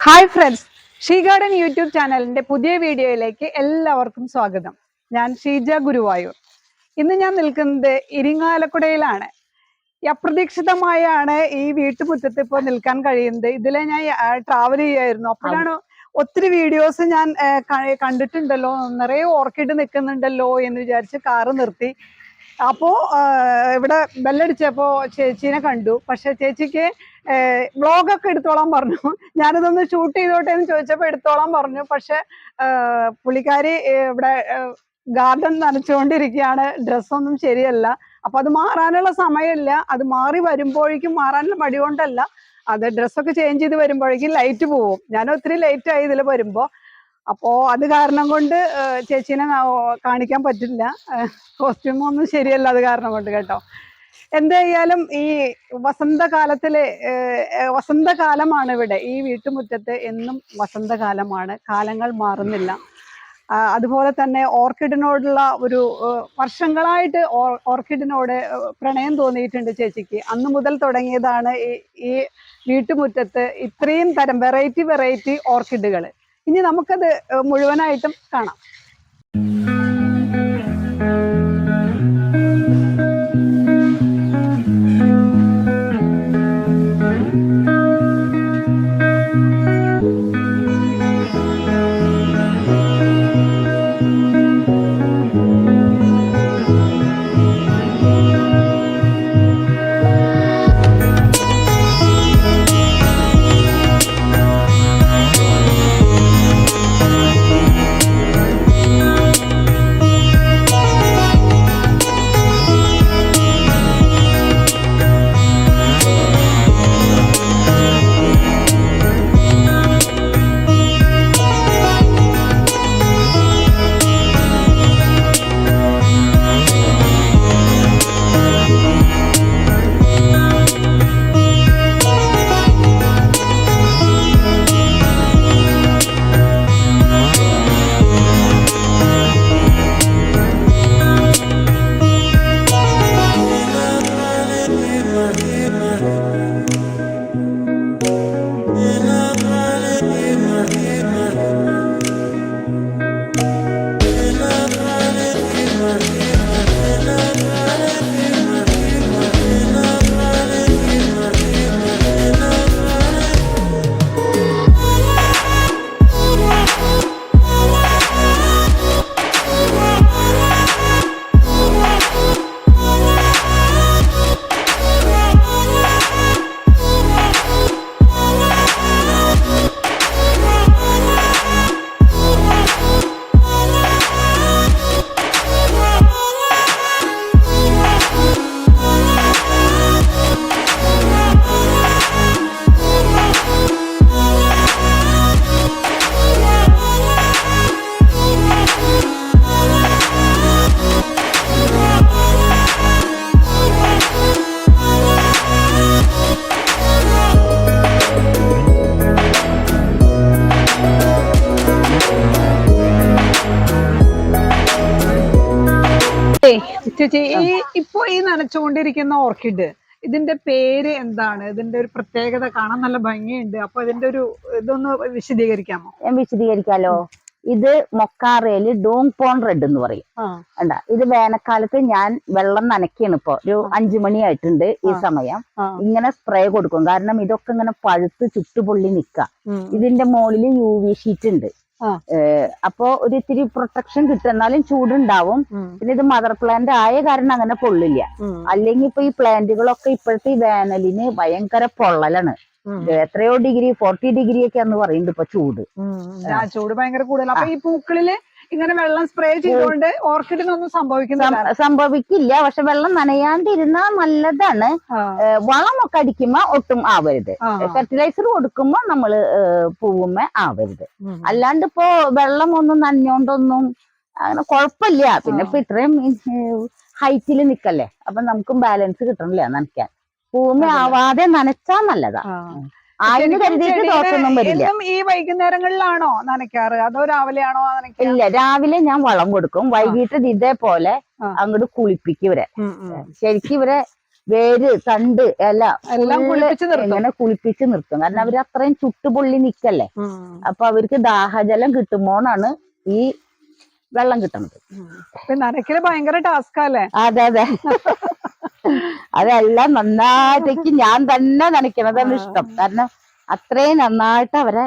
Hi friends she garden YouTube ചാനലിന്റെ പുതിയ വീഡിയോയിലേക്ക് എല്ലാവർക്കും സ്വാഗതം. ഞാൻ ഷീജ ഗുരുവായൂർ. ഇന്ന് ഞാൻ നിൽക്കുന്നത് ഇരിങ്ങാലക്കുടയിലാണ്. അപ്രതീക്ഷിതമായാണ് ഈ വീട്ടുമുറ്റത്ത് ഇപ്പോൾ നിൽക്കാൻ കഴിയുന്നത്. ഇതിലെ ഞാൻ ട്രാവൽ ചെയ്യായിരുന്നു. അപ്പോഴാണ് ഒത്തിരി വീഡിയോസ് ഞാൻ കണ്ടിട്ടുണ്ടല്ലോ. നിറയെ ഓർക്കിഡ് നിൽക്കുന്നുണ്ടല്ലോ എന്ന് വിചാരിച്ച് കാറ് നിർത്തി. അപ്പോ ഇവിടെ ബെല്ലടിച്ചപ്പോ ചേച്ചീനെ കണ്ടു. പക്ഷെ ചേച്ചിക്ക് വ്ളോഗൊക്കെ എടുത്തോളാൻ പറഞ്ഞു. ഞാനിതൊന്ന് ഷൂട്ട് ചെയ്തോട്ടെ എന്ന് ചോദിച്ചപ്പോ എടുത്തോളാൻ പറഞ്ഞു. പക്ഷെ പുള്ളിക്കാരി ഇവിടെ ഗാർഡൻ നനച്ചുകൊണ്ടിരിക്കുകയാണ്. ഡ്രസ്സൊന്നും ശരിയല്ല. അപ്പൊ അത് മാറാനുള്ള സമയമില്ല. അത് മാറി വരുമ്പോഴേക്കും മാറാനുള്ള മടി കൊണ്ടല്ല. അത് ഡ്രസ്സൊക്കെ ചേഞ്ച് ചെയ്ത് വരുമ്പോഴേക്കും ലൈറ്റ് പോവും. ഞാൻ ഒത്തിരി ലേറ്റ് ആയി ഇതിൽ വരുമ്പോ. അപ്പോ അത് കാരണം കൊണ്ട് ചേച്ചീനെ കാണിക്കാൻ പറ്റില്ല. കോസ്റ്റ്യൂം ഒന്നും ശരിയല്ല അത് കാരണം കൊണ്ട് കേട്ടോ. എന്തായാലും ഈ വസന്തകാലത്തിലെ വസന്തകാലമാണ് ഇവിടെ. ഈ വീട്ടുമുറ്റത്ത് എന്നും വസന്തകാലമാണ്. കാലങ്ങൾ മാറുന്നില്ല. അതുപോലെ തന്നെ ഓർക്കിഡിനോടുള്ള ഒരു വർഷങ്ങളായിട്ട് ഓർക്കിഡിനോട് പ്രണയം തോന്നിയിട്ടുണ്ട് ചേച്ചിക്ക്. അന്ന് മുതൽ തുടങ്ങിയതാണ് ഈ ഈ വീട്ടുമുറ്റത്ത് ഇത്രയും തരം വെറൈറ്റി വെറൈറ്റി ഓർക്കിഡുകൾ ഇനി നമുക്കത് മുഴുവനായിട്ടും കാണാം. ചേച്ചി ഈ ഇപ്പൊ ഈ നനച്ചുകൊണ്ടിരിക്കുന്ന ഓർക്കിഡ് ഇതിന്റെ പേര് എന്താണ്? ഇതിന്റെ ഒരു പ്രത്യേകത കാണാൻ നല്ല ഭംഗിയുണ്ട്. അപ്പൊ ഇതിന്റെ ഒരു ഇതൊന്ന് വിശദീകരിക്കാമോ? ഞാൻ വിശദീകരിക്കാലോ? ഇത് മൊക്കാറയിൽ ഡോങ് പോൺ റെഡ് എന്ന് പറയും. കണ്ട? ഇത് വേനൽക്കാലത്ത് ഞാൻ വെള്ളം നനയ്ക്കാണ് ഇപ്പൊ. ഒരു അഞ്ചു മണിയായിട്ടുണ്ട് ഈ സമയം. ഇങ്ങനെ സ്പ്രേ കൊടുക്കും. കാരണം ഇതൊക്കെ ഇങ്ങനെ പഴുത്ത് ചുട്ടുപൊള്ളി നിക്ക. ഇതിന്റെ മുകളിൽ യു വി ഷീറ്റ് ഉണ്ട്. അപ്പോ ഒരു ഇത്തിരി പ്രൊട്ടക്ഷൻ കിട്ടുന്നാലും ചൂടുണ്ടാവും. പിന്നെ ഇത് മദർ പ്ലാന്റ് ആയ കാരണം അങ്ങനെ പൊള്ളില്ല. അല്ലെങ്കിൽ ഇപ്പൊ ഈ പ്ലാന്റുകളൊക്കെ ഇപ്പോഴത്തെ ഈ വേനലിന് ഭയങ്കര പൊള്ളലാണ്. എത്രയോ ഡിഗ്രി ഫോർട്ടി ഡിഗ്രി ഒക്കെ എന്ന് പറയുന്നുണ്ട് ഇപ്പൊ ചൂട്. ആ, ചൂട് ഭയങ്കര കൂടുതൽ അപ്പൊ ഈ പൂക്കളിൽ ഇങ്ങനെ വെള്ളം സ്പ്രേ ചെയ്തുകൊണ്ട് ഓർക്കിഡിനൊന്നും സംഭവിക്കുന്നില്ല? സംഭവിക്കില്ല. പക്ഷെ വെള്ളം നനയാണ്ടിരുന്നാ നല്ലതാണ്. വളമൊക്കെ അടിക്കുമ്പോ ഒട്ടും ആവരുത്. ഫെർട്ടിലൈസർ കൊടുക്കുമ്പോ നമ്മൾ പൂവുമ്പോ പൂവുമ്മ ആവരുത്. അല്ലാണ്ട് ഇപ്പോ വെള്ളം ഒന്നും നനഞ്ഞോണ്ടൊന്നും അങ്ങനെ കുഴപ്പമില്ല പിന്നെ ഇപ്പൊ ഇത്രയും ഹൈറ്റിൽ നിക്കല്ലേ? അപ്പൊ നമുക്കും ബാലൻസ് കിട്ടണില്ല നനയ്ക്കാൻ. അതെ. ആവാതെ നനച്ചാ നല്ലതാ. ആയെന്ന് കരുതിയിട്ട് ദോഷമൊന്നും വരില്ല. ഈ വൈകുന്നേരങ്ങളിലാണോ നനയ്ക്കാറ്? അതോ രാവിലെയാണോ ഇല്ല രാവിലെ ഞാൻ വളം കൊടുക്കും. വൈകിട്ട് ഇത് ഇതേപോലെ. അങ്ങോട്ട് കുളിപ്പിക്കും ഇവരെ. ശരിക്കും ഇവരെ വേര് തണ്ട് എല്ലാം കുളിപ്പിച്ച് നിർത്തും. ഇങ്ങനെ കുളിപ്പിച്ച് നിർത്തും. കാരണം അവർ അത്രയും ചുട്ടുപൊള്ളി നിക്കല്ലേ. അപ്പൊ അവർക്ക് ദാഹജലം കിട്ടുമ്പോഴാണ് ഈ വെള്ളം കിട്ടുന്നത് നനയ്ക്കൽ ഭയങ്കര ടാസ്ക് അല്ലേ? അതെ അതെ. അതെല്ലാം നന്നായിട്ടേക്ക് ഞാൻ തന്നെ നനയ്ക്കണതാണ് ഇഷ്ടം. കാരണം അത്രയും നന്നായിട്ട് അവരെ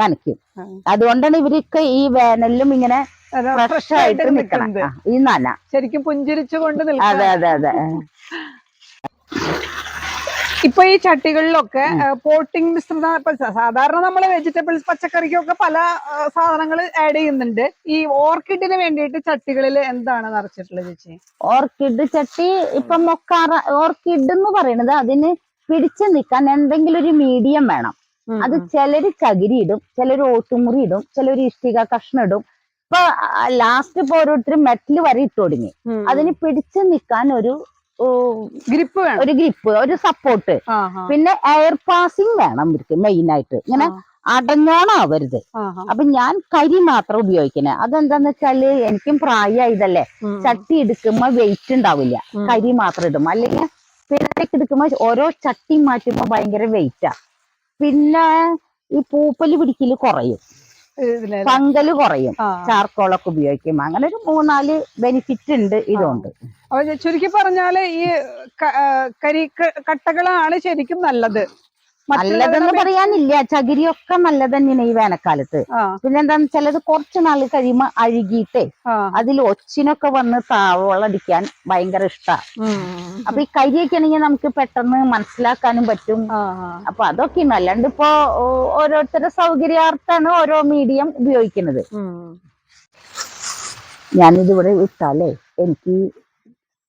നനയ്ക്കും. അതുകൊണ്ടാണ് ഇവരൊക്കെ ഈ വേനലിലും ഇങ്ങനെ ഫ്രഷ് ആയിട്ട് നിൽക്കണം ഈ നന. ശരിക്കും പുഞ്ചിരിച്ചുകൊണ്ട് അതെ അതെ അതെ. ഇപ്പൊ ഈ ചട്ടികളിലൊക്കെ പോട്ടിംഗ് മിശ്രിത സാധാരണ നമ്മൾ വെജിറ്റബിൾസ് പച്ചക്കറിക്കൊക്കെ പല സാധനങ്ങൾ ആഡ് ചെയ്യുന്നുണ്ട്. ഈ ഓർക്കിഡിന് വേണ്ടിയിട്ട് ചട്ടികളിൽ എന്താണ് നിറച്ചിട്ടുള്ളത് ചേച്ചി? ഓർക്കിഡ് ചട്ടി ഇപ്പൊ മൊക്കാറ ഓർക്കിഡ് എന്ന് പറയുന്നത് അതിന് പിടിച്ചു നിൽക്കാൻ എന്തെങ്കിലും ഒരു മീഡിയം വേണം. അത്. ചിലര് ചകിരി ഇടും ചിലര് ഓട്ടുമുറി ഇടും ചിലര് ഇഷ്ടിക കഷ്ണം ഇടും. ഇപ്പൊ ലാസ്റ്റ് ഇപ്പൊ ഓരോരുത്തരും മെറ്റൽ വരെ ഇട്ടു തുടങ്ങി. അതിന് പിടിച്ചു നിൽക്കാൻ ഒരു ഗ്രിപ്പ് വേണം. ഒരു ഗ്രിപ്പ് ഒരു സപ്പോർട്ട്. പിന്നെ എയർ പാസിംഗ് വേണം ഇവർക്ക് മെയിൻ ആയിട്ട് ഇങ്ങനെ അടഞ്ഞോണാവരുത്. അപ്പൊ ഞാൻ കരി മാത്രം ഉപയോഗിക്കണേ. അതെന്താന്ന് വെച്ചാൽ എനിക്കും പ്രായമായതല്ലേ ചട്ടി എടുക്കുമ്പോ വെയിറ്റ് ഉണ്ടാവില്ല. കരി മാത്രം ഇടും അല്ലെങ്കിൽ പിന്നേക്ക് എടുക്കുമ്പോ ഓരോ ചട്ടി മാറ്റുമ്പോ ഭയങ്കര വെയിറ്റാ പിന്നെ ഈ പൂപ്പൽ പിടിക്കൽ കുറയും? പങ്കൽ കുറയും. ചാർക്കോളൊക്കെ ഉപയോഗിക്കും. അങ്ങനെ ഒരു മൂന്നാൽ ബെനിഫിറ്റ് ഉണ്ട് ഇതുകൊണ്ട് ചുരുക്കി പറഞ്ഞാൽ ഈ കരി കട്ടകളാണ് ശരിക്കും നല്ലത്. നല്ലതെന്ന് പറയാനില്ല. ചകിരിയൊക്കെ നല്ലത് തന്നെയാണ് ഈ വേനൽക്കാലത്ത്. പിന്നെന്താന്ന് വെച്ചാൽ കുറച്ച് നാൾ കഴിയുമ്പോ അഴുകിയിട്ടേ അതിൽ ഒച്ചിനൊക്കെ വന്ന് താവളടിക്കാൻ ഭയങ്കര ഇഷ്ടാ. ഉം, അപ്പൊ ഈ കരിയൊക്കെ ആണെങ്കിൽ നമുക്ക് പെട്ടെന്ന് മനസ്സിലാക്കാനും പറ്റും. അതൊക്കെ അപ്പൊ അതൊക്കെയാണ്. അല്ലാണ്ട് ഇപ്പോ ഓരോരുത്തരുടെ സൗകര്യാർത്ഥാണ് ഓരോ മീഡിയം ഉപയോഗിക്കുന്നത്. ഞാനിതിവിടെ വിട്ടാലേ എനിക്ക്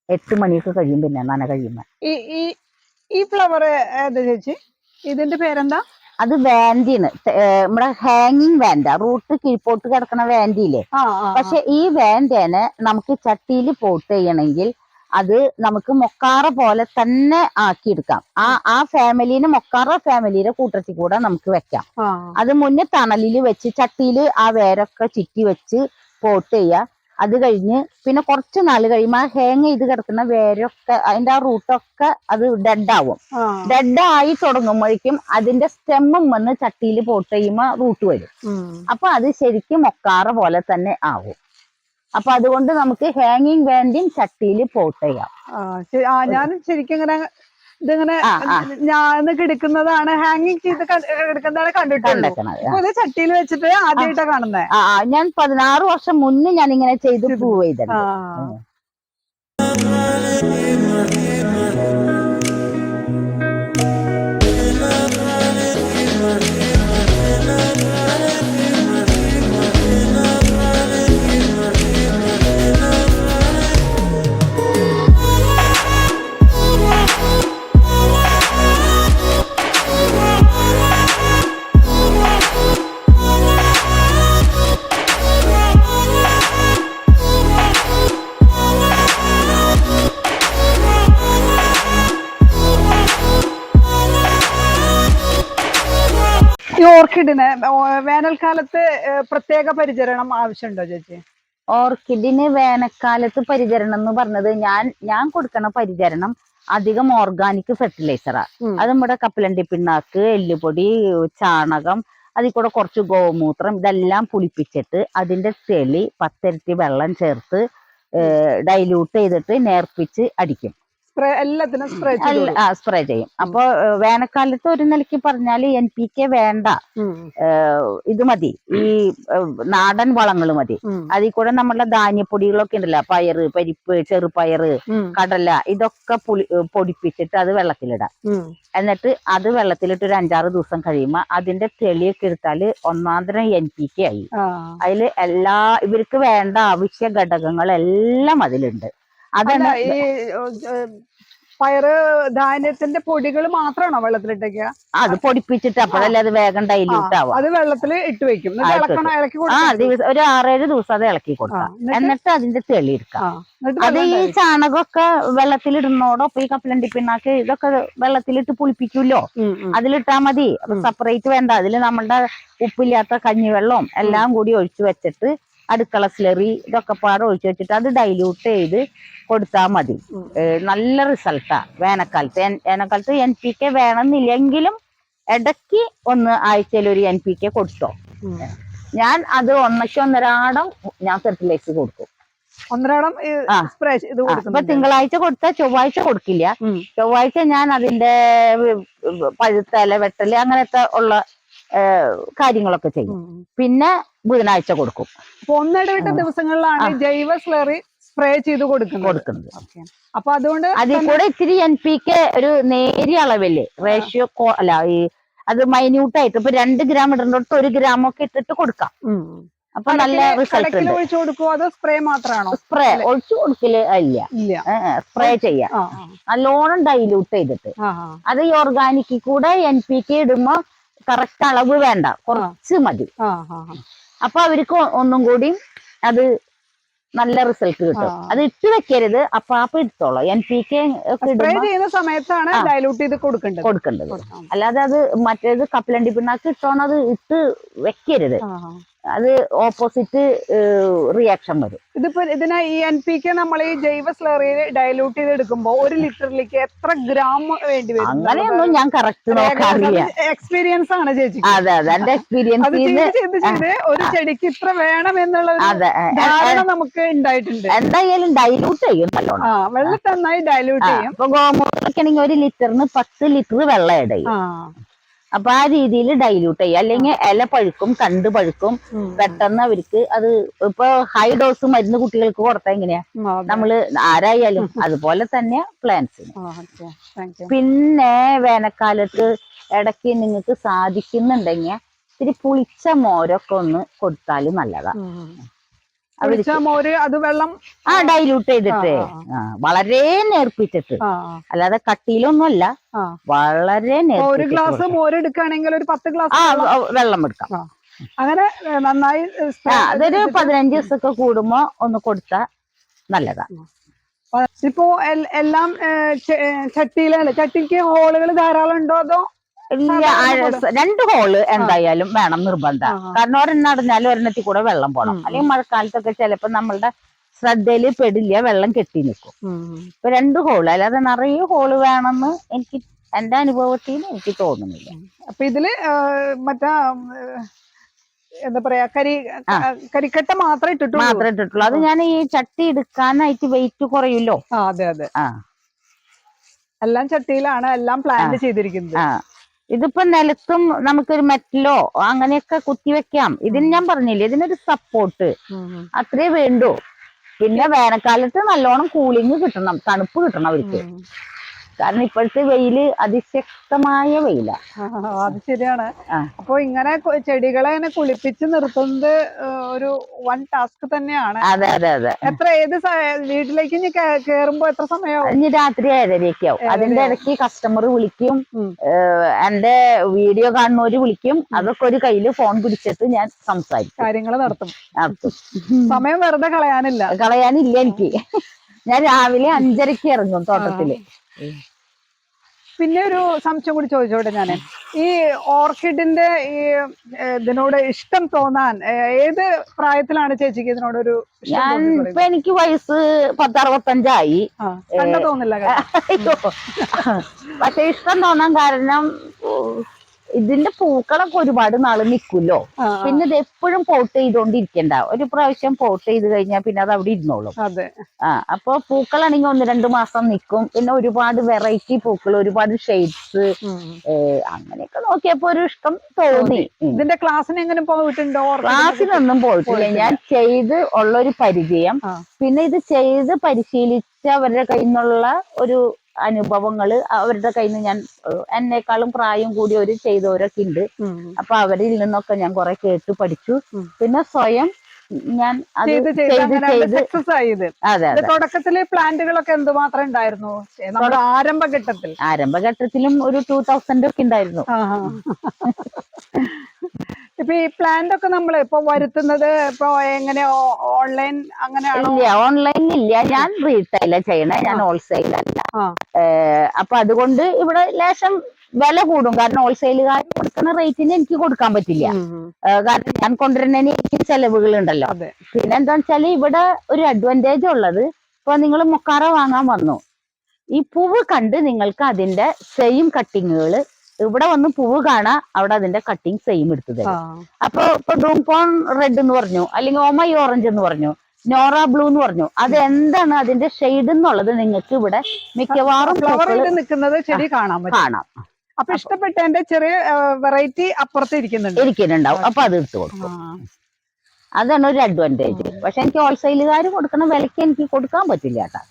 എട്ട് മണിയൊക്കെ കഴിയും പിന്നെ നന കഴിയുമ്പോ ഈ ഫ്ലവർ ഏതാ ചേച്ചി? ഇതിന്റെ പേരെന്താ? അത് വാൻഡിയാണ് നമ്മുടെ ഹാങ്ങിങ് വാൻഡ റൂട്ട് കീഴ്പോട്ട് കിടക്കുന്ന വാൻഡിയില്ലേ പക്ഷെ ഈ വേണ്ടേനെ നമുക്ക് ചട്ടിയിൽ പോട്ട് ചെയ്യണമെങ്കിൽ അത് നമുക്ക് മൊക്കാറ പോലെ തന്നെ ആക്കിയെടുക്കാം. ആ ആ ഫാമിലിന് മൊക്കാറ ഫാമിലിയുടെ കൂട്ടത്തിൽ കൂടെ നമുക്ക് വെക്കാം. അത് മുന്നേ തണലിൽ വെച്ച് ചട്ടിയിൽ ആ വേരൊക്കെ ചുറ്റി വെച്ച് പോട്ട് ചെയ്യുക അത് കഴിഞ്ഞ് പിന്നെ കുറച്ച് നാൾ കഴിയുമ്പോൾ ആ ഹാങ് ചെയ്ത് കിടക്കുന്ന വേരൊക്കെ അതിന്റെ ആ റൂട്ടൊക്കെ അത് ഡെഡാവും ഡെഡായി തുടങ്ങുമ്പോഴേക്കും അതിന്റെ സ്റ്റെമ്മും വന്ന് ചട്ടിയിൽ പോട്ട് ചെയ്യുമ്പോൾ റൂട്ട് വരും. അപ്പൊ അത് ശരിക്കും മൊക്കാറ പോലെ തന്നെ ആവും. അപ്പൊ അതുകൊണ്ട് നമുക്ക് ഹാങ്ങിങ് വേണ്ടിയും ചട്ടിയിൽ പോട്ട് ചെയ്യാം. ഞാൻ ശരിക്കും ഇങ്ങനെ ഇതിങ്ങനെ ഞാനൊക്കെ എടുക്കുന്നതാണ് ഞാൻ കിടക്കുന്നതാണ് ഹാങ്ങിങ് ചെയ്ത് എടുക്കുന്നതാണ് കിടക്കുന്നതാണ് കണ്ടിട്ടുള്ളൂ ഇത് ചട്ടിയിൽ വെച്ചിട്ട് ആദ്യമായിട്ടാ കാണുന്നത് ആ ഞാൻ പതിനാറ് വർഷം മുന്നേ ഞാൻ ഇങ്ങനെ ചെയ്ത്. പ്രൂവ് ഓർക്കിഡിന് വേനൽക്കാലത്ത് പ്രത്യേക പരിചരണം ആവശ്യമുണ്ടോ ചേച്ചി? ഓർക്കിഡിന് വേനൽക്കാലത്ത് പരിചരണം എന്ന് പറഞ്ഞത് ഞാൻ ഞാൻ കൊടുക്കണ പരിചരണം അധികം ഓർഗാനിക് ഫെർട്ടിലൈസറാ. അത് നമ്മുടെ കപ്പലണ്ടി പിണ്ണാക്ക് എല്ലുപൊടി ചാണകം അതിൽ കൂടെ കുറച്ച് ഗോമൂത്രം ഇതെല്ലാം പുളിപ്പിച്ചിട്ട് അതിന്റെ ചെളി പത്തരട്ടി വെള്ളം ചേർത്ത് ഡൈല്യൂട്ട് ചെയ്തിട്ട് നേർപ്പിച്ച് അടിക്കും. സ്പ്രേ എല്ലാത്തിനും സ്പ്രേ ആ സ്പ്രേ ചെയ്യും. അപ്പോ വേനൽക്കാലത്ത് ഒരു നിലയ്ക്ക് പറഞ്ഞാൽ എൻ പി കെ വേണ്ട. ഇത് മതി. ഈ നാടൻ വളങ്ങൾ മതി. അതിൽ കൂടെ നമ്മളുടെ ധാന്യപ്പൊടികളൊക്കെ ഉണ്ടല്ലോ. പയറ് പരിപ്പ് ചെറുപയറ് കടല ഇതൊക്കെ പുളി പൊടിപ്പിച്ചിട്ട് അത് വെള്ളത്തിലിടാം. എന്നിട്ട് അത് വെള്ളത്തിലിട്ട് ഒരു അഞ്ചാറ് ദിവസം കഴിയുമ്പോൾ അതിന്റെ തെളിയൊക്കെ എടുത്താൽ ഒന്നാന്തരം എൻ പി കെ ആയി. അതിൽ എല്ലാ ഇവർക്ക് വേണ്ട ആവശ്യ ഘടകങ്ങളെല്ലാം അതിലുണ്ട് അതാണ് ഈ പയറ് ധാന്യത്തിന്റെ പൊടികൾ മാത്രമാണോ വെള്ളത്തിലിട്ടേക്ക? അത് പൊടിപ്പിച്ചിട്ട് അപ്പോഴല്ലേ അത് വേഗം ഡൈല്യൂട്ട് ആവുക. അത് വെള്ളത്തിൽ ഇട്ട് വെക്കും. ആ, ദിവസം ഒരു ആറേഴ് ദിവസം അത് ഇളക്കി കൊടുക്കാം. എന്നിട്ട്? അതിന്റെ തെളി എടുക്കാം. അത് ഈ. ചാണകമൊക്കെ വെള്ളത്തിലിടുന്നോടൊപ്പം ഈ കപ്പലണ്ടി പിണ്ണാക്ക് ഇതൊക്കെ വെള്ളത്തിലിട്ട് ഉം. അതിലിട്ടാ മതി. സെപ്പറേറ്റ് വേണ്ട. അതിൽ നമ്മളുടെ ഉപ്പില്ലാത്ത കഞ്ഞിവെള്ളവും എല്ലാം കൂടി ഒഴിച്ചു വെച്ചിട്ട് അടുക്കള സ്ലറി ഇതൊക്കെ പാടെ ഒഴിച്ചു വെച്ചിട്ട് അത് ഡൈല്യൂട്ട് ചെയ്ത് കൊടുത്താൽ മതി. നല്ല റിസൾട്ടാ വേനൽക്കാലത്ത്. വേനൽക്കാലത്ത് എൻ പി കെ വേണമെന്നില്ലെങ്കിലും ഇടയ്ക്ക് ഒന്ന് ആഴ്ചയിൽ ഒരു എൻ പി കെ കൊടുത്തോ. ഞാൻ അത് ഒന്നയ്ക്ക് ഒന്നരാടം ഞാൻ ഫെർട്ടിലൈസ് കൊടുക്കും. ഒന്നരാടം ഇപ്പൊ തിങ്കളാഴ്ച കൊടുത്ത ചൊവ്വാഴ്ച കൊടുക്കില്ല. ചൊവ്വാഴ്ച ഞാൻ അതിന്റെ പഴുത്തല വെട്ടൽ അങ്ങനത്തെ ഉള്ള കാര്യങ്ങളൊക്കെ ചെയ്യും. പിന്നെ ബുധനാഴ്ച കൊടുക്കും. അപ്പൊ ഒന്നിടവിട്ട ദിവസങ്ങളിലാണ് ജൈവ സ്ലറി സ്പ്രേ ചെയ്ത് കൊടുക്കുന്നത്. കൊടുക്കുന്നത്. അപ്പൊ അതുകൊണ്ട് അതിൽ കൂടെ ഇത്തിരി എൻ പി കെ ഒരു നേരിയ അളവിൽ റേഷ്യോ അല്ല ഈ അത് മൈന്യൂട്ട് ആയിട്ട് ഇപ്പൊ രണ്ട് ഗ്രാം ഇടേണ്ടടുത്ത് ഒരു ഗ്രാം ഒക്കെ ഇട്ടിട്ട് കൊടുക്കാം. അപ്പൊ നല്ല റിസൾട്ട് ഒഴിച്ചു അതോ സ്പ്രേ മാത്രമാണോ സ്പ്രേ ഒഴിച്ചു കൊടുക്കൽ ഇല്ല. സ്പ്രേ ചെയ്യാം. ആ നല്ലോണം ഡൈല്യൂട്ട് ചെയ്തിട്ട്. അത് ഈ ഓർഗാനിക്കിൽ കൂടെ എൻ പി കെ ഇടുമ്പോ കറക്റ്റ് അളവ് വേണ്ട. കുറച്ച് മതി. അപ്പൊ അവർക്ക് ഒന്നും കൂടി അത് നല്ല റിസൾട്ട് കിട്ടും. അത് ഇട്ട് വെക്കരുത്. അപ്പൊ ആപ്പ് എടുത്തോളൂ. എൻ പി കെ ചെയ്യുന്ന സമയത്താണ്. ഡയലൂട്ട് ചെയ്ത് കൊടുക്കേണ്ടത്. കൊടുക്കേണ്ടത്. അല്ലാതെ അത് മറ്റേത് കപ്പലണ്ടി പിണ്ണാക്ക് ഇട്ടോണത് ഇട്ട് വെക്കരുത്. അത് ഓപ്പോസിറ്റ് റിയാക്ഷൻ വരും. ഇതിപ്പോ ഇതിനെ ഈ എൻ പി കെ നമ്മൾ ഈ ജൈവ സ്ലറിയിൽ ഡയലൂട്ട് ചെയ്ത് എടുക്കുമ്പോ ഒരു ലിറ്ററിലേക്ക് എത്ര ഗ്രാം വേണ്ടി വരും? അങ്ങനെയൊന്നും ഞാൻ കറക്റ്റ് നോക്കാറില്ല. എക്സ്പീരിയൻസ് ആണ് ചേച്ചി. അതെ അതെ എന്റെ എക്സ്പീരിയൻസ് ഒരു ചെടിക്ക് ഇത്ര വേണം എന്നുള്ളത് അതെ ധാരണ നമുക്ക് ഉണ്ടായിട്ടുണ്ട്. എന്തായാലും ഡൈലൂട്ട് ചെയ്യും നല്ലോണം. ആ വെള്ളത്തെ നന്നായി ഡയലൂട്ട് ആ, ചെയ്യും. ഇപ്പൊ ഗോമൂത്രക്കാണെങ്കിൽ ഒരു ലിറ്ററിന് പത്ത് ലിറ്റർ വെള്ളം ഇടയും. അപ്പൊ ആ രീതിയിൽ ഡൈല്യൂട്ട് ചെയ്യുക. അല്ലെങ്കിൽ ഇല പഴുക്കും തണ്ട് പഴുക്കും. പെട്ടെന്ന് അവർക്ക് അത് ഇപ്പൊ ഹൈ ഡോസ് മരുന്ന് കുട്ടികൾക്ക് കൊടുത്താൽ എങ്ങനെയാ? നമ്മൾ നമ്മൾ ആരായാലും അതുപോലെ തന്നെ പ്ലാന്റ്സിന്. Thank പിന്നെ വേനൽക്കാലത്ത് ഇടയ്ക്ക് നിങ്ങൾക്ക് സാധിക്കുന്നുണ്ടെങ്കിൽ ഇത്തിരി പുളിച്ച മോരൊക്കെ ഒന്ന് കൊടുത്താൽ നല്ലതാ. മോര് അത് വെള്ളം. ആ ഡൈല്യൂട്ട് ചെയ്തിട്ട്. വളരെ നേർപ്പിച്ചിട്ട്. അല്ലാതെ കട്ടിയിലൊന്നുമല്ല. വളരെ ഒരു ഗ്ലാസ്. മോര് എടുക്കുകയാണെങ്കിൽ ഒരു പത്ത് ഗ്ലാസ് വെള്ളം. എടുക്കാം. അങ്ങനെ നന്നായി അതൊരു പതിനഞ്ച് ദിവസമൊക്കെ കൂടുമ്പോ ഒന്ന് കൊടുത്താ നല്ലതാ. ഇപ്പോ എല്ലാം ചട്ടിയിലാണ് ചട്ടിയിലല്ലേ? ചട്ടിക്ക് ഹോളുകൾ ധാരാളം ഉണ്ടോ അതോ രണ്ട് ഹോൾ എന്തായാലും വേണം നിർബന്ധം. കാരണം ഒരെണ്ണം അടഞ്ഞാലും ഒരെണ്ണത്തിൽ കൂടെ വെള്ളം പോണം. അല്ലെങ്കിൽ മഴക്കാലത്തൊക്കെ ചിലപ്പോ നമ്മളുടെ ശ്രദ്ധയിൽ പെടില്ല വെള്ളം കെട്ടി നിൽക്കും. ഇപ്പൊ രണ്ട് ഹോൾ അല്ലാതെ നിറയെ ഹോൾ വേണമെന്ന് എനിക്ക് എന്റെ അനുഭവത്തിൽ എനിക്ക് തോന്നുന്നില്ല. അപ്പൊ ഇതിൽ മറ്റാ എന്താ പറയാ കരി കരിക്കട്ട മാത്രമേ ഇട്ടിട്ടുള്ളൂ. മാത്രം ഇട്ടിട്ടുള്ളൂ. അത് ഞാൻ ഈ ചട്ടി എടുക്കാനായിട്ട് വെയിറ്റ് കുറയുമല്ലോ? അതെ അതെ. എല്ലാം ചട്ടിയിലാണ് എല്ലാം പ്ലാന്റ് ചെയ്തിരിക്കുന്നത്. ഇതിപ്പോ നിലത്തും നമുക്കൊരു മെറ്റലോ അങ്ങനെയൊക്കെ കുത്തി വെക്കാം. ഇതിന് ഞാൻ പറഞ്ഞില്ലേ ഇതിനൊരു സപ്പോർട്ട്. അത്രേ വേണ്ടൂ. പിന്നെ വേനൽക്കാലത്ത് നല്ലോണം കൂളിങ് കിട്ടണം തണുപ്പ് കിട്ടണം അവർക്ക്. കാരണം ഇപ്പോഴത്തെ വെയിൽ അതിശക്തമായ വെയിലാണ് അത് ശരിയാണ്. അപ്പൊ ഇങ്ങനെ ചെടികളെ കുളിപ്പിച്ച് നിർത്തുന്നത് ഒരു വൺ ടാസ്ക് തന്നെയാണ്. അതെ അതെ അതെ. എത്ര ഏത് വീട്ടിലേക്ക് ഇനി കേറുമ്പോ എത്ര സമയമാവും ഇനി രാത്രി ഏഴരയൊക്കെ ആവും അതിന്റെ ഇടയ്ക്ക് കസ്റ്റമർ വിളിക്കും. എന്റെ വീഡിയോ കാണുന്നവര് വിളിക്കും. അതൊക്കെ ഒരു കയ്യിൽ ഫോൺ പിടിച്ചിട്ട് ഞാൻ സംസാരിക്കും. കാര്യങ്ങൾ നടത്തും. നടത്തും. സമയം വെറുതെ കളയാനില്ല. കളയാനില്ല എനിക്ക്. ഞാൻ രാവിലെ അഞ്ചരക്ക് ഇറങ്ങും തോട്ടത്തിൽ. പിന്നെ ഒരു സംശയം കൂടി ചോദിച്ചോട്ടെ ഞാൻ ഈ ഓർക്കിഡിന്റെ ഈ ഇതിനോട് ഇഷ്ടം തോന്നാൻ ഏത് പ്രായത്തിലാണ് ചേച്ചിക്ക് ഇതിനോടൊരു ഞാൻ ഇപ്പൊ എനിക്ക് വയസ്സ് പത്തറുപത്തഞ്ചായി. തോന്നില്ല. പക്ഷെ ഇഷ്ടം തോന്നാൻ കാരണം ഇതിന്റെ പൂക്കളൊക്കെ ഒരുപാട് നാൾ നിൽക്കുമല്ലോ പിന്നെ ഇത് എപ്പോഴും പോട്ട് ചെയ്തോണ്ടിരിക്കണ്ട. ഒരു പ്രാവശ്യം പോട്ട് ചെയ്ത് കഴിഞ്ഞാൽ പിന്നെ അത് അവിടെ ഇരുന്നോളും. ആ അപ്പൊ പൂക്കളാണെങ്കിൽ ഒന്ന് രണ്ട് മാസം നിൽക്കും പിന്നെ ഒരുപാട് വെറൈറ്റി പൂക്കൾ ഒരുപാട് ഷെയ്ഡ്സ്. അങ്ങനെയൊക്കെ നോക്കിയപ്പോ ഒരു ഇഷ്ടം തോന്നി. ഇതിന്റെ ക്ലാസ്സിന് എങ്ങനെ പോയിട്ടുണ്ടോ? ക്ലാസ്സിനൊന്നും പോയിട്ടില്ല. ഞാൻ ചെയ്ത് ഉള്ള ഒരു പരിചയം പിന്നെ ഇത് ചെയ്ത് പരിശീലിച്ചവരുടെ കയ്യിൽ നിന്നുള്ള ഒരു അനുഭവങ്ങൾ അവരുടെ കയ്യിൽ നിന്ന് ഞാൻ എന്നെക്കാളും പ്രായം കൂടിയവർ ചെയ്തവരൊക്കെ ഉണ്ട് അപ്പൊ അവരിൽ നിന്നൊക്കെ ഞാൻ കുറെ കേട്ട് പഠിച്ചു. പിന്നെ സ്വയം ഞാൻ സക്സസ് ആയത്. തുടക്കത്തിൽ പ്ലാന്റുകളൊക്കെ എന്തുമാത്രം ഉണ്ടായിരുന്നു നമ്മുടെ ആരംഭഘട്ടത്തിൽ. ആരംഭഘട്ടത്തിലും ഒരു ടൂ തൗസൻഡ് ഒക്കെ ഉണ്ടായിരുന്നു. ഇപ്പൊ ഈ പ്ലാന്റ് ഒക്കെ നമ്മൾ ഇപ്പൊ വരുത്തുന്നത് ഇപ്പൊ എങ്ങനെ ഓൺലൈൻ അങ്ങനെയാണോ? ഇല്ല ഓൺലൈനിൽ ഇല്ല. ഞാൻ റീറ്റെയിൽ ചെയ്യണേ. ഞാൻ ഹോൾസെയിൽ അല്ല. അപ്പൊ അതുകൊണ്ട് ഇവിടെ ലേശം വില കൂടും. കാരണം ഹോൾസെയിലുകാർ കൊടുക്കുന്ന റേറ്റിന് എനിക്ക് കൊടുക്കാൻ പറ്റില്ല. കാരണം ഞാൻ കൊണ്ടുവരുന്നതിന് എനിക്ക് ചെലവുകൾ ഉണ്ടല്ലോ പിന്നെ വെച്ചാൽ ഇവിടെ ഒരു അഡ്വാന്റേജ് ഉള്ളത്. ഇപ്പൊ നിങ്ങൾ മുക്കാറ വാങ്ങാൻ വന്നു. ഈ പൂവ് കണ്ട് നിങ്ങൾക്ക് അതിന്റെ സെയിം കട്ടിങ്ങുകൾ ഇവിടെ വന്ന് പൂവ് കാണാം അവിടെ അതിന്റെ കട്ടിങ് സെയിം എടുത്തു തരും അപ്പൊ ഇപ്പൊ ഡൂംപോൺ റെഡ് എന്ന് പറഞ്ഞു അല്ലെങ്കിൽ ഓമൈ ഓറഞ്ച് എന്ന് പറഞ്ഞു നോറ ബ്ലൂ എന്ന് പറഞ്ഞു അത് എന്താണ് അതിന്റെ ഷെയ്ഡ് എന്നുള്ളത് നിങ്ങൾക്ക് ഇവിടെ മിക്കവാറും നിൽക്കുന്നത് ചെടി കാണാൻ കാണാം. അപ്പൊ ഇഷ്ടപ്പെട്ടതിന്റെ ചെറിയ വെറൈറ്റി അപ്പുറത്ത് ഇരിക്കുന്നുണ്ട്. ഇരിക്കുന്നുണ്ടാവും. അപ്പൊ അത് എടുത്തു കൊടുക്കും. അതാണ് ഒരു അഡ്വാന്റേജ് പക്ഷെ എനിക്ക് ഹോൾസെയിലുകാർ കൊടുക്കുന്ന വിലക്ക് എനിക്ക് കൊടുക്കാൻ പറ്റില്ല കേട്ടാ.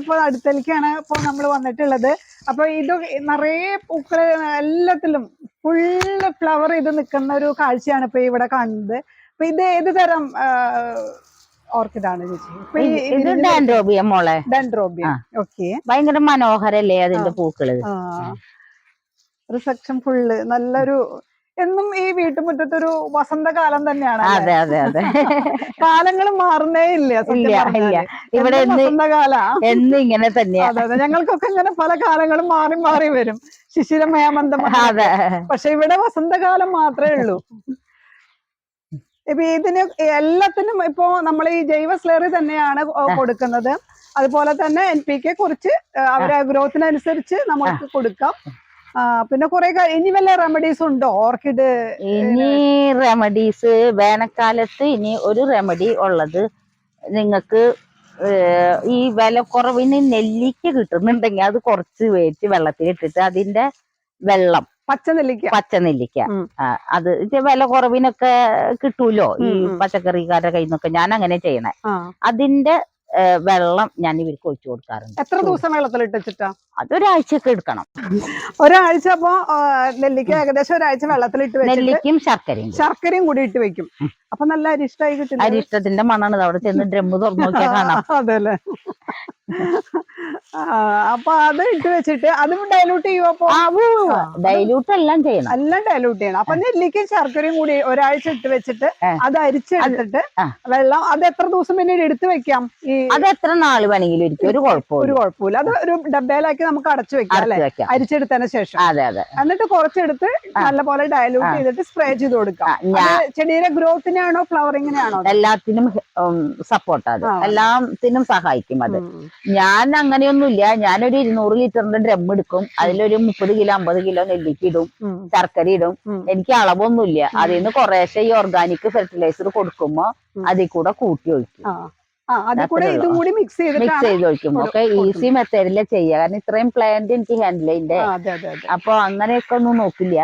കഴിഞ്ഞപ്പോ അടുത്തേക്കാണ് ഇപ്പൊ നമ്മൾ വന്നിട്ടുള്ളത്. അപ്പൊ ഇത് നിറയെ പൂക്കൾ എല്ലാത്തിലും ഫുള്ള് ഫ്ലവർ ചെയ്ത് നിൽക്കുന്ന ഒരു കാഴ്ചയാണ് ഇപ്പൊ ഇവിടെ കാണുന്നത് അപ്പൊ ഇത് ഏത് തരം ഓർക്കിഡാണ് ചേച്ചി? ഇത് ഡാൻഡ്രോബിയ മോളെ. ഡെൻഡ്രോബിയ. ആ. ഓക്കെ. ഭയങ്കര മനോഹരല്ലേ അതിന്റെ പൂക്കൾ? റിസപ്ഷൻ ഫുള്ള് നല്ലൊരു എന്നും ഈ വീട്ടുമുറ്റത്തൊരു വസന്തകാലം തന്നെയാണ്? അതെ അതെ അതെ. കാലങ്ങൾ മാറുന്നേ ഇല്ല ഇല്ല, ഇല്ല. ഇവിടെ വസന്തകാല. എന്നും ഇങ്ങനെ തന്നെയാ. അതെ അതെ. ഞങ്ങൾക്കൊക്കെ ഇങ്ങനെ പല കാലങ്ങളും മാറി മാറി വരും. ശിശിരം ഹേമന്തം അതെ പക്ഷെ ഇവിടെ വസന്തകാലം മാത്രമേ ഉള്ളൂ. ഇപ്പൊ ഇതിന് എല്ലാത്തിനും ഇപ്പോ നമ്മൾ ഈ ജൈവ സ്ലറി തന്നെയാണ് കൊടുക്കുന്നത്. അതുപോലെ തന്നെ എൻ പി കെ കുറിച്ച് അവരെ ഗ്രോത്തിനനുസരിച്ച് നമുക്ക് കൊടുക്കാം. പിന്നെ കുറെ ഇനി വല്ല റെമഡീസ് ഉണ്ടോ? ഓർക്കിഡ് ഇനി റെമഡീസ് വേനൽക്കാലത്ത് ഇനി ഒരു റെമഡി ഉള്ളത് നിങ്ങൾക്ക് ഈ വില കുറവിന് നെല്ലിക്ക കിട്ടുന്നുണ്ടെങ്കിൽ അത് കുറച്ച് വേച്ച് വെള്ളത്തിൽ ഇട്ടിട്ട് അതിന്റെ വെള്ളം പച്ച നെല്ലിക്ക. പച്ച നെല്ലിക്ക. അത് വില കുറവിനൊക്കെ കിട്ടൂലോ? ഈ. പച്ചക്കറിക്കാരുടെ കയ്യിൽ നിന്നൊക്കെ ഞാൻ അങ്ങനെ ചെയ്യണേ. അതിന്റെ വെള്ളം ഞാൻ ഇവർക്ക് ഒഴിച്ചു കൊടുക്കാറുണ്ട്. എത്ര ദിവസം വെള്ളത്തിലിട്ട് അതൊരാഴ്ചയൊക്കെ എടുക്കണം. ഒരാഴ്ച അപ്പോ നെല്ലിക്ക ഏകദേശം ഒരാഴ്ച വെള്ളത്തിലിട്ട് വെച്ചിട്ട് നെല്ലിക്കും ശർക്കരയും. ശർക്കരയും കൂടി ഇട്ട് വെക്കും. അപ്പൊ നല്ല അരിഷ്ടായി കിട്ടും അരിഷ്ടത്തിന്റെ മണ്ണാണ് അവിടെ ചെന്ന് ഡ്രമ്മ് തുറന്നു നോക്കിയാൽ കാണാം. അതല്ലേ? അപ്പൊ അത് ഇട്ട് വെച്ചിട്ട് അതും ഡൈലൂട്ട് ചെയ്യുമോ. ഡൈല്യൂട്ട് എല്ലാം ചെയ്യണം. എല്ലാം ഡൈലൂട്ട് ചെയ്യണം. അപ്പൊ നെല്ലിക്കും ശർക്കരയും കൂടി ഒരാഴ്ച ഇട്ട് വെച്ചിട്ട് അത് അരിച്ചെടുത്തിട്ട്. വെള്ളം അത് എത്ര ദിവസം പിന്നീട് എടുത്തു വെക്കാം? ഈ അത് എത്ര നാൾ വേണമെങ്കിലും ഇരിക്കും ഒരു ഒരു കുഴപ്പമില്ല കുഴപ്പമില്ല അത് ഒരു ഡബ്ബയിലാക്കി നമുക്ക് അടച്ചു വെക്കാം അല്ലെ? അരിച്ചെടുത്തതിന് ശേഷം. അതെ അതെ. എന്നിട്ട് കുറച്ചെടുത്ത് നല്ലപോലെ ഡയലൂട്ട് ചെയ്തിട്ട് സ്പ്രേ ചെയ്ത് കൊടുക്കാം. ചെടിയുടെ ഗ്രോത്തിന് ഗ്രോത്തിനാണോ ഫ്ലവറിങ്ങിനാണോ എല്ലാത്തിനും സപ്പോർട്ട് അത്. എല്ലാത്തിനും സഹായിക്കും അത്. ഞാൻ അങ്ങനെയൊന്നുമില്ല. ഞാനൊരു ഇരുന്നൂറ് ലിറ്ററിന്റെ ഡ്രം എടുക്കും. അതിലൊരു മുപ്പത് കിലോ അമ്പത് കിലോ നെല്ലിക്ക ഇടും. ശർക്കര ഇടും. എനിക്ക് അളവൊന്നുമില്ല. അതിൽ നിന്ന് കുറേശ്ശെ ഈ ഓർഗാനിക് ഫെർട്ടിലൈസർ കൊടുക്കുമ്പോ. അതിൽ കൂടെ കൂട്ടി ഒഴിക്കും. കൂടെ മിക്സ് മിക്സ് ചെയ്ത് ഒഴിക്കും. ഓക്കെ ഒക്കെ ഈസി മെത്തേഡിൽ ചെയ്യുക കാരണം ഇത്രയും പ്ലാന്റ് എനിക്ക് ഹാൻഡിൽ ചെയ്യണ്ടേ? അപ്പൊ അങ്ങനെയൊക്കെ ഒന്നും നോക്കില്ല.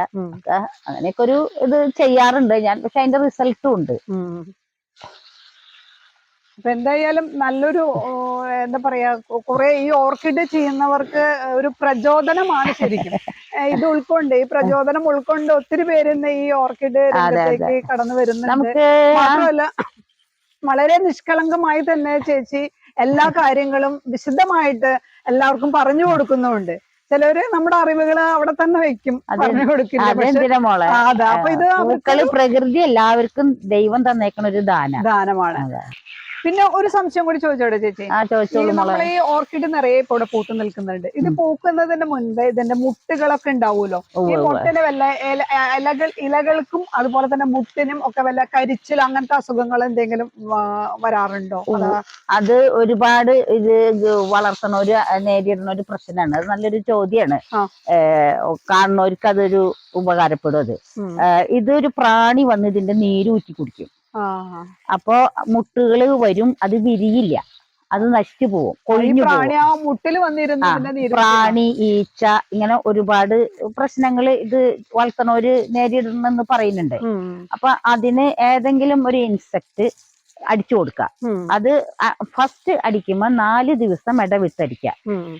അങ്ങനെയൊക്കെ ഒരു ഇത് ചെയ്യാറുണ്ട്. ഞാൻ പക്ഷെ അതിന്റെ റിസൾട്ടും ഉണ്ട്. അപ്പൊ എന്തായാലും നല്ലൊരു എന്താ പറയാ കുറെ ഈ ഓർക്കിഡ് ചെയ്യുന്നവർക്ക് ഒരു പ്രചോദനമാണ് ശരിക്കും. ഇത് ഉൾക്കൊണ്ട് ഈ പ്രചോദനം ഉൾക്കൊണ്ട് ഒത്തിരി പേര് ഈ ഓർക്കിഡ്. രംഗത്തേക്ക് കടന്നു വരുന്നുണ്ട്. മാത്രമല്ല വളരെ നിഷ്കളങ്കമായി തന്നെ ചേച്ചി എല്ലാ കാര്യങ്ങളും വിശദമായിട്ട് എല്ലാവർക്കും പറഞ്ഞു കൊടുക്കുന്നുമുണ്ട് ചിലര് നമ്മുടെ അറിവുകൾ അവിടെ തന്നെ വെക്കും. പറഞ്ഞു കൊടുക്കില്ല. അതെ അപ്പൊ ഇത് പ്രകൃതി എല്ലാവർക്കും ദൈവം തന്നേക്കണ ഒരു ദാന. ദാനമാണ്. പിന്നെ ഒരു സംശയം കൂടി ചോദിച്ചോടെ ചേച്ചി. ആ ഈ ചോദിച്ചോളൂ മോളെ. നമ്മൾ ഈ ഓർക്കിഡ് നിറയെ ഇപ്പൊ ഇവിടെ പൂത്ത് നിൽക്കുന്നുണ്ട്. ഇത് പൂക്കുന്നതിന് മുൻപ് ഇതിന്റെ മുട്ടുകളൊക്കെ ഉണ്ടാവുമല്ലോ? ഈ. മുട്ടിന് വല്ല ഇല- ഇലകൾ ഇലകൾക്കും അതുപോലെ തന്നെ മുട്ടിനും ഒക്കെ വല്ല കരിച്ചിൽ അങ്ങനത്തെ അസുഖങ്ങൾ എന്തെങ്കിലും വ- വരാറുണ്ടോ? അതാ? അത് ഒരുപാട് ഇത് വളർത്തണ ഒരു നേരിടുന്ന ഒരു പ്രശ്നമാണ്. അത് നല്ലൊരു ചോദ്യമാണ് ആ. കാണുന്നവർക്ക് അതൊരു ഉപകാരപ്പെടും അത്. ഉം. ഏഹ് ഇതൊരു പ്രാണി വന്ന് ഇതിന്റെ നീര് ഊറ്റി കുടിക്കും. അപ്പോ മുട്ടുകൾ വരും അത് വിരിയില്ല. അത് നശിച്ചു പോവും കൊഴിഞ്ഞു പോകും. പ്രാണി ഈച്ച ഇങ്ങനെ ഒരുപാട് പ്രശ്നങ്ങൾ ഇത് വളർത്തണവര് നേരിടണമെന്ന് പറയുന്നുണ്ട്. അപ്പൊ അതിന് ഏതെങ്കിലും ഒരു ഇൻസെക്ട് അടിച്ചു കൊടുക്കുക. അത് ഫസ്റ്റ് അടിക്കുമ്പോ നാല് ദിവസം ഇടവിട്ടടിക്കുക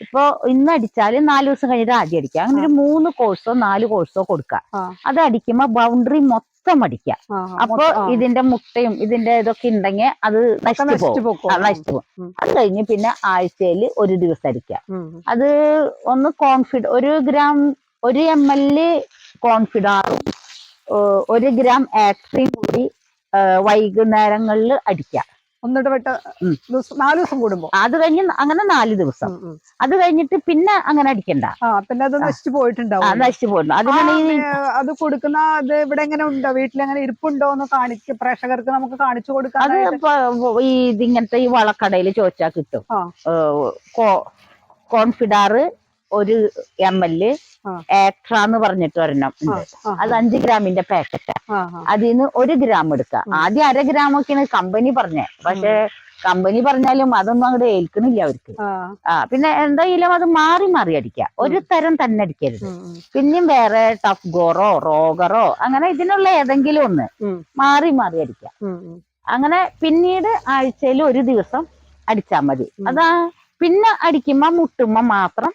ഇപ്പൊ ഇന്ന് അടിച്ചാൽ നാല് ദിവസം കഴിഞ്ഞിട്ട് ആദ്യം അടിക്കുക. അങ്ങനെ ഒരു മൂന്ന് കോഴ്സോ നാല് കോഴ്സോ കൊടുക്കുക. അത് അടിക്കുമ്പോ ബൗണ്ടറി മൊത്തം അടിക്കുക ആ, അപ്പൊ ഇതിന്റെ മുട്ടയും ഇതിന്റെ ഇതൊക്കെ ഉണ്ടെങ്കിൽ അത് നശിച്ചു പോകും. നശിച്ചു പോകും. അത് കഴിഞ്ഞ് പിന്നെ ആഴ്ചയിൽ ഒരു ദിവസം അടിക്കുക. അത് ഒന്ന് കോൺഫിഡ് ഒരു ഗ്രാം ഒരു എം എൽ കോൺഫിഡാറും ഒരു ഗ്രാം ആക്സിയും കൂടി വൈകുന്നേരങ്ങളിൽ അടിക്കുക. ഒന്നിട്ട് വെട്ട ഉം. ദിവസം നാല് ദിവസം കൂടുമ്പോ. അത് കഴിഞ്ഞ് അങ്ങനെ നാല് ദിവസം. അത് കഴിഞ്ഞിട്ട് പിന്നെ അങ്ങനെ അടിക്കണ്ട. ആ പിന്നെ അത് നശിച്ചു പോയിട്ടുണ്ടാവും. നശിച്ചു പോയിട്ടുണ്ട് അതിനാണ് അത് കൊടുക്കുന്ന അത് ഇവിടെ എങ്ങനെ ഉണ്ടോ? വീട്ടിൽ എങ്ങനെ ഇരിപ്പുണ്ടോ എന്ന് കാണിക്ക പ്രേക്ഷകർക്ക് നമുക്ക് കാണിച്ചു അത് ഇപ്പൊ ഈ ഇതിങ്ങനത്തെ ഈ വളക്കടയിൽ ചോദിച്ചാൽ കിട്ടും. കോൺഫിഡാറ് ഒരു എം എൽ ഏക്ട്ര എന്ന് പറഞ്ഞിട്ട് ഒരെണ്ണം അത് അഞ്ച് ഗ്രാമിന്റെ പാക്കറ്റാ അതിൽ നിന്ന് ഒരു ഗ്രാം എടുക്കാം. ആദ്യം അര ഗ്രാം ഒക്കെയാണ് കമ്പനി പറഞ്ഞേ. പക്ഷെ കമ്പനി പറഞ്ഞാലും അതൊന്നും അങ്ങോട്ട് ഏൽക്കണില്ല അവർക്ക്. ആ. പിന്നെ എന്തായാലും അത് മാറി മാറി അടിക്കുക ഒരു തരം തന്നെ അടിക്കരുത്. പിന്നെയും വേറെ ടഫ് ഗോറോ റോഗറോ അങ്ങനെ ഇതിനുള്ള ഏതെങ്കിലും ഒന്ന്. മാറി മാറി അടിക്കുക അങ്ങനെ പിന്നീട് ആഴ്ചയിൽ ഒരു ദിവസം അടിച്ചാൽ മതി. അതാ പിന്നെ അടിക്കുമ്പോ മുട്ടുമ്പോ മാത്രം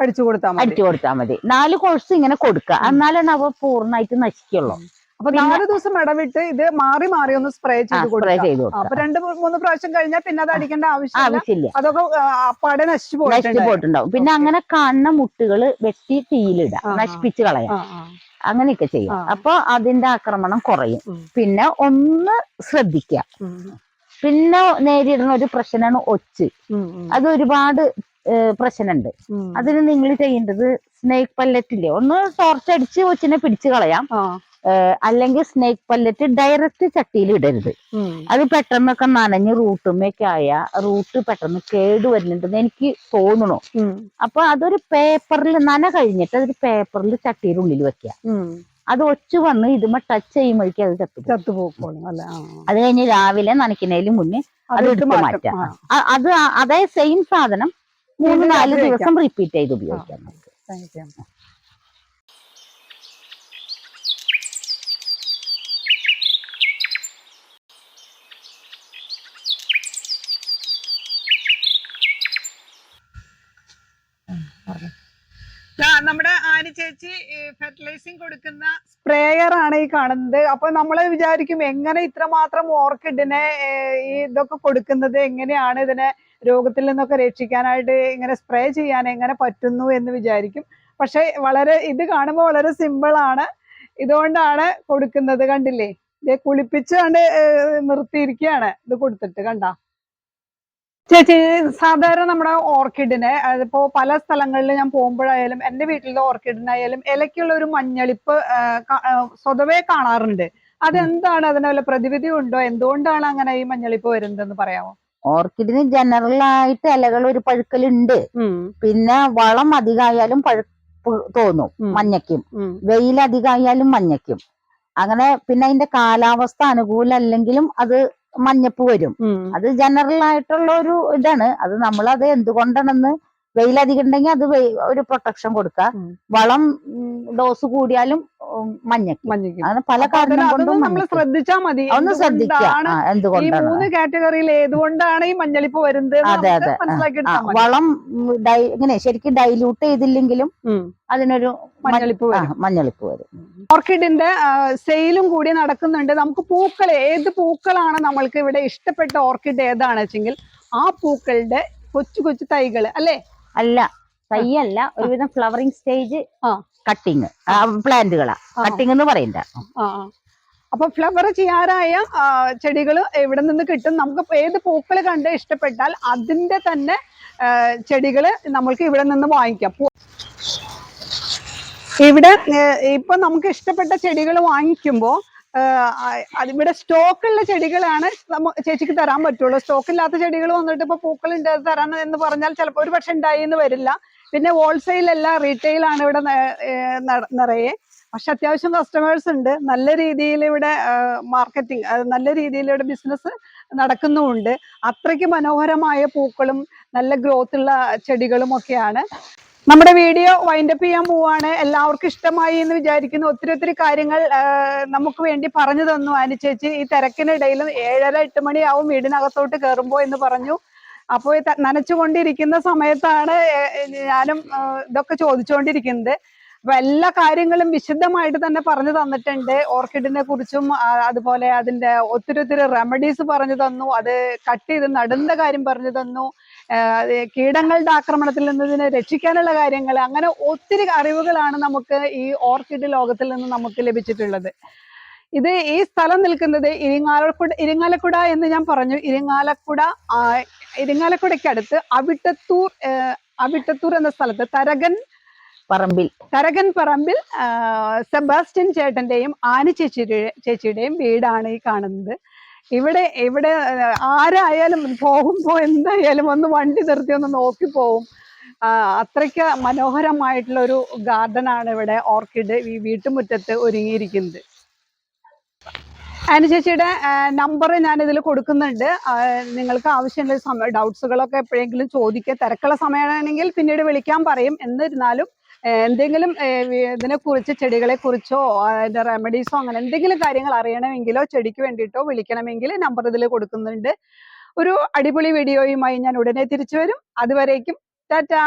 അടിച്ചു കൊടുത്താൽ മതി. അടിച്ചു കൊടുത്താൽ മതി. നാല് കോഴ്സ് ഇങ്ങനെ കൊടുക്കുക എന്നാലാണ് അവ പൂർണമായിട്ട് നശിക്കുള്ളൂ. അപ്പൊ നാല് ദിവസം ഇടവിട്ട് ഇത് മാറി മാറി ഒന്ന് സ്പ്രേ ചെയ്ത് സ്പ്രേ കൊടുക്കാം. ചെയ്ത് കൊടുക്കുക അപ്പൊ രണ്ട് മൂന്ന് പ്രാവശ്യം കഴിഞ്ഞാൽ പിന്നെ അത് അടിക്കേണ്ട ആവശ്യമില്ല. അതൊക്കെ അപ്പാടെ നശിച്ചു പോയിട്ടുണ്ടാവും. പിന്നെ അങ്ങനെ കാണുന്ന മുട്ടുകൾ വെട്ടി തീയിലിട. നശിപ്പിച്ച് കളയാം. അങ്ങനെയൊക്കെ ചെയ്യും. അപ്പൊ അതിന്റെ ആക്രമണം കുറയും. പിന്നെ ഒന്ന് ശ്രദ്ധിക്കുക പിന്നെ നേരിടുന്ന ഒരു പ്രശ്നമാണ് ഒച്ച്. അത് ഒരുപാട് പ്രശ്നമുണ്ട്. അതിന് നിങ്ങൾ ചെയ്യേണ്ടത് സ്നേക്ക് പല്ലറ്റില്ലേ ഒന്ന് ടോർച്ച് അടിച്ച് കൊച്ചിനെ പിടിച്ചു കളയാം. അല്ലെങ്കിൽ സ്നേക്ക് പല്ലറ്റ് ഡയറക്റ്റ് ചട്ടിയിൽ ഇടരുത്. അത് പെട്ടെന്നൊക്കെ നനഞ്ഞ് റൂട്ടുമ്മയൊക്കെ ആയ റൂട്ട് പെട്ടെന്ന് കേട് വരുന്നുണ്ടെന്ന് എനിക്ക് തോന്നുന്നു ഉം, അപ്പൊ അതൊരു പേപ്പറിൽ നന കഴിഞ്ഞിട്ട് അതൊരു പേപ്പറിൽ ചട്ടിയുടെ ഉള്ളിൽ വെക്കുക. അത് ഒച്ചു വന്ന് ഇതുമ്മ ടച്ച് ചെയ്യുമ്പോഴേക്കും അത് ചത്തു ആ. അത് കഴിഞ്ഞ് രാവിലെ നനയ്ക്കുന്നതിന് മുന്നേ അത് ഇട്ട് എടുത്ത് മാറ്റാം. അത് അതേ സെയിം സാധനം മൂന്ന് നാല് ദിവസം റിപ്പീറ്റ് ചെയ്ത് ഉപയോഗിക്കാം നമുക്ക്. നമ്മുടെ ആനി ചേച്ചി ഫെർട്ടിലൈസിങ് കൊടുക്കുന്ന സ്പ്രേയർ ആണ് ഈ കാണുന്നത്. അപ്പൊ നമ്മൾ വിചാരിക്കും എങ്ങനെ ഇത്രമാത്രം ഓർക്കിഡിനെ ഈ ഇതൊക്കെ കൊടുക്കുന്നത് എങ്ങനെയാണ് ഇതിനെ രോഗത്തിൽ നിന്നൊക്കെ രക്ഷിക്കാനായിട്ട് ഇങ്ങനെ സ്പ്രേ ചെയ്യാൻ എങ്ങനെ പറ്റുന്നു എന്ന് വിചാരിക്കും. പക്ഷെ വളരെ ഇത് കാണുമ്പോൾ വളരെ സിമ്പിൾ ആണ്. ഇതുകൊണ്ടാണ് കൊടുക്കുന്നത് കണ്ടില്ലേ? ഇത് കുളിപ്പിച്ച് കണ്ട് നിർത്തിയിരിക്കുകയാണ് ഇത് കൊടുത്തിട്ട് കണ്ട. ചേച്ചി സാധാരണ നമ്മുടെ ഓർക്കിഡിനെ അതിപ്പോ പല സ്ഥലങ്ങളിൽ ഞാൻ പോകുമ്പോഴായാലും എന്റെ വീട്ടിലെ ഓർക്കിഡിനായാലും ഇലയ്ക്കുള്ള ഒരു മഞ്ഞളിപ്പ് സ്വതവേ കാണാറുണ്ട്. അതെന്താണ്? അതിനുള്ള പ്രതിവിധി ഉണ്ടോ? എന്തുകൊണ്ടാണ് അങ്ങനെ ഈ മഞ്ഞളിപ്പ് വരുന്നതെന്ന് പറയാമോ? ഓർക്കിഡിന് ജനറൽ ആയിട്ട് ഇലകൾ ഒരു പഴുക്കലുണ്ട്. പിന്നെ വളം അധികമായാലും പഴുപ്പ് തോന്നും. മഞ്ഞയ്ക്കും. വെയിൽ അധികമായാലും മഞ്ഞയ്ക്കും. അങ്ങനെ പിന്നെ അതിന്റെ കാലാവസ്ഥ അനുകൂലമല്ലെങ്കിലും അത് മഞ്ഞപ്പ് വരും. അത് ജനറൽ ആയിട്ടുള്ള ഒരു ഇതാണ്. അത് നമ്മൾ അത് എന്തുകൊണ്ടാണെന്ന് വെയിലധികം ഉണ്ടെങ്കിൽ അത് ഒരു പ്രൊട്ടക്ഷൻ കൊടുക്കുക. വളം ഡോസ് കൂടിയാലും ഉം, മഞ്ഞയ്ക്കും. അങ്ങനെ പല കാരണം കൊണ്ടും നമ്മൾ ശ്രദ്ധിച്ചാ ശ്രദ്ധിച്ചാൽ മതി ഒന്ന് ശ്രദ്ധിക്കുക. എന്തുകൊണ്ടാണ്? മൂന്ന് കാറ്റഗറിയിൽ ഏതുകൊണ്ടാണ് ഈ മഞ്ഞളിപ്പ് വരുന്നത് അതെ, അതെ. വളം ഇങ്ങനെ ശരിക്കും ഡൈല്യൂട്ട് ചെയ്തില്ലെങ്കിലും. അതിനൊരു മഞ്ഞളിപ്പ് മഞ്ഞളിപ്പ് വരും. ഓർക്കിഡിന്റെ സെയിലും കൂടി നടക്കുന്നുണ്ട്. നമുക്ക് പൂക്കൾ ഏത് പൂക്കളാണ് നമ്മൾക്ക് ഇവിടെ ഇഷ്ടപ്പെട്ട ഓർക്കിഡ് ഏതാണ് വെച്ചെങ്കിൽ ആ പൂക്കളുടെ കൊച്ചു കൊച്ചു തൈകൾ അല്ലെ? അല്ല തയ്യല്ല ഒരുവിധം ഫ്ലവറിംഗ് സ്റ്റേജ്. കട്ടിങ് പ്ലാന്റുകളാ. കട്ടിങ് എന്ന് പറയണ്ട. അപ്പൊ ഫ്ലവർ ചെയ്യാറായ ചെടികൾ എവിടെ നിന്ന് കിട്ടും നമുക്ക് ഏത് പൂക്കൾ കണ്ട് ഇഷ്ടപ്പെട്ടാൽ അതിന്റെ തന്നെ ചെടികൾ നമ്മൾക്ക് ഇവിടെ നിന്ന് വാങ്ങിക്കാം ഇവിടെ ഇപ്പൊ നമുക്ക് ഇഷ്ടപ്പെട്ട ചെടികൾ വാങ്ങിക്കുമ്പോൾ ഇവിടെ സ്റ്റോക്കുള്ള ചെടികളാണ് ചേച്ചിക്ക് തരാൻ പറ്റുള്ളൂ. സ്റ്റോക്ക് ഇല്ലാത്ത ചെടികൾ വന്നിട്ട് ഇപ്പൊ പൂക്കൾ തരാൻ എന്ന് പറഞ്ഞാൽ ചിലപ്പോൾ ഒരു പക്ഷെ ഉണ്ടായി എന്ന് വരില്ല. പിന്നെ ഹോൾസെയിൽ അല്ല റീറ്റെയിൽ ആണ് ഇവിടെ നിറയെ. പക്ഷെ അത്യാവശ്യം കസ്റ്റമേഴ്സ് ഉണ്ട്. നല്ല രീതിയിൽ ഇവിടെ മാർക്കറ്റിംഗ് നല്ല രീതിയിൽ ഇവിടെ ബിസിനസ് നടക്കുന്നുമുണ്ട്. അത്രയ്ക്ക് മനോഹരമായ പൂക്കളും നല്ല ഗ്രോത്ത് ഉള്ള ചെടികളും ഒക്കെയാണ്. നമ്മുടെ വീഡിയോ വൈൻഡപ്പ് ചെയ്യാൻ പോവാണ്. എല്ലാവർക്കും ഇഷ്ടമായി എന്ന് വിചാരിക്കുന്നു. ഒത്തിരി ഒത്തിരി കാര്യങ്ങൾ നമുക്ക് വേണ്ടി പറഞ്ഞു തന്നു അനുചേച്ചി ഈ തിരക്കിനിടയിൽ ഏഴര എട്ട് മണിയാവും വീടിനകത്തോട്ട് കയറുമ്പോ എന്ന് പറഞ്ഞു. അപ്പോൾ നനച്ചുകൊണ്ടിരിക്കുന്ന സമയത്താണ് ഞാനും ഇതൊക്കെ ചോദിച്ചുകൊണ്ടിരിക്കുന്നത് അപ്പൊ എല്ലാ കാര്യങ്ങളും വിശദമായിട്ട് തന്നെ പറഞ്ഞു തന്നിട്ടുണ്ട്. ഓർക്കിഡിനെ കുറിച്ചും അതുപോലെ അതിന്റെ ഒത്തിരി ഒത്തിരി റെമഡീസ് പറഞ്ഞു തന്നു. അത് കട്ട് ചെയ്ത് നടുന്ന കാര്യം പറഞ്ഞു തന്നു. കീടങ്ങളുടെ ആക്രമണത്തിൽ നിന്നതിനെ രക്ഷിക്കാനുള്ള കാര്യങ്ങൾ അങ്ങനെ ഒത്തിരി അറിവുകളാണ് നമുക്ക് ഈ ഓർക്കിഡ് ലോകത്തിൽ നിന്ന് നമുക്ക് ലഭിച്ചിട്ടുള്ളത്. ഇത് ഈ സ്ഥലം നിൽക്കുന്നത് ഇരിങ്ങാലക്കുട ഇരിങ്ങാലക്കുട എന്ന് ഞാൻ പറഞ്ഞു. ഇരിങ്ങാലക്കുട ഇരിങ്ങാലക്കുടയ്ക്കടുത്ത് അവിട്ടത്തൂർ അവിട്ടത്തൂർ എന്ന സ്ഥലത്ത് തരകൻ പറമ്പിൽ. തരകൻ പറമ്പിൽ സെബാസ്റ്റ്യൻ ചേട്ടന്റെയും ആനി ചേച്ചിയുടെ ചേച്ചിയുടെയും വീടാണ് ഈ കാണുന്നത്. ഇവിടെ ഇവിടെ ആരായാലും പോകുമ്പോ എന്തായാലും ഒന്ന് വണ്ടി നിർത്തി ഒന്ന് നോക്കി പോവും. അത്രയ്ക്ക് മനോഹരമായിട്ടുള്ള ഒരു ഗാർഡൻ ആണ് ഇവിടെ ഓർക്കിഡ് ഈ വീട്ടുമുറ്റത്ത് ഒരുങ്ങിയിരിക്കുന്നത്. ആനി ചേച്ചിയുടെ നമ്പർ ഞാൻ ഇതിൽ കൊടുക്കുന്നുണ്ട് നിങ്ങൾക്ക് ആവശ്യമുള്ള സമയം ഡൗട്ട്സുകളൊക്കെ എപ്പോഴെങ്കിലും ചോദിക്കുക തിരക്കുള്ള സമയമാണെങ്കിൽ പിന്നീട് വിളിക്കാൻ പറയും. എന്നിരുന്നാലും എന്തെങ്കിലും ഇതിനെ കുറിച്ച് ചെടികളെ കുറിച്ചോ അതിന്റെ റെമഡീസോ അങ്ങനെ എന്തെങ്കിലും കാര്യങ്ങൾ അറിയണമെങ്കിലോ ചെടിക്ക് വേണ്ടിയിട്ടോ വിളിക്കണമെങ്കിൽ നമ്പർ ഇതിൽ കൊടുക്കുന്നുണ്ട്. ഒരു അടിപൊളി വീഡിയോയുമായി ഞാൻ ഉടനെ തിരിച്ചു വരും. അതുവരേക്കും ടാറ്റാ!